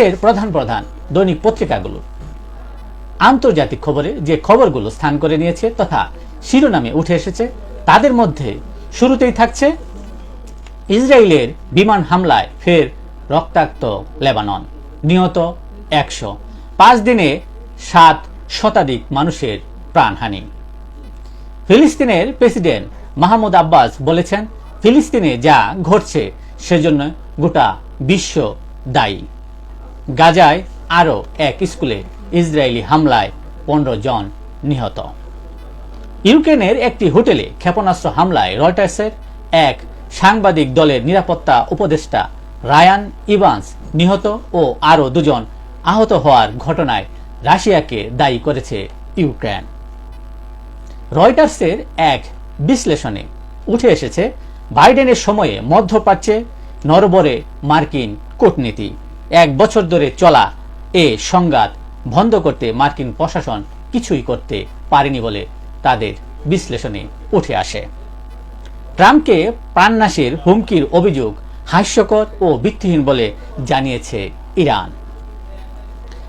এর প্রধান প্রধান দৈনিক পত্রিকাগুলো। আন্তর্জাতিক খবরে যে খবরগুলো স্থান করে নিয়েছে তথা শিরোনামে উঠে এসেছে, তাদের মধ্যে শুরুতেই থাকছে, ইসরায়েলের বিমান হামলায় ফের রক্তাক্ত লেবানন। নিহত একশো। পাঁচ দিনে সাত শতাধিক মানুষের প্রাণহানি। ফিলিস্তিনের প্রেসিডেন্ট মাহমুদ আব্বাস বলেছেন, ফিলিস্তিনে যা ঘটছে সেজন্য গোটা বিশ্ব দায়ী। গাজায় আরও এক স্কুলে ইসরায়েলি হামলায় পনেরো জন নিহত। ইউক্রেনের একটি হোটেলে ক্ষেপণাস্ত্র হামলায় রয়টার্সের এক সাংবাদিক দলের নিরাপত্তা উপদেষ্টা রায়ান ইভান্স নিহত ও আরও দুজন আহত হওয়ার ঘটনায় রাশিয়াকে দায়ী করেছে ইউক্রেন। রয়টার্সের এক বিশ্লেষণে উঠে এসেছে, বাইডেনের সময়ে মধ্যপ্রাচ্যে নরবরে মার্কিন কূটনীতি। এক বছর ধরে চলা এ সংঘাত বন্ধ করতে মার্কিন প্রশাসন কিছুই করতে পারেনি বলে তাদের বিশ্লেষণে উঠে আসে। ট্রাম্পকে প্রাণনাশের হুমকির অভিযোগ হাস্যকর ও ভিত্তিহীন বলে জানিয়েছে ইরান।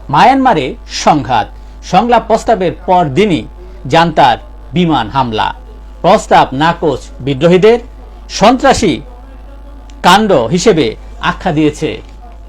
মায়ানমারে সংঘাত সংলাপ প্রস্তাবের পর দিনই জান্তার বিমান হামলা। প্রস্তাব নাকচ বিদ্রোহীদের সন্ত্রাসী কাণ্ড হিসেবে আখ্যা দিয়েছে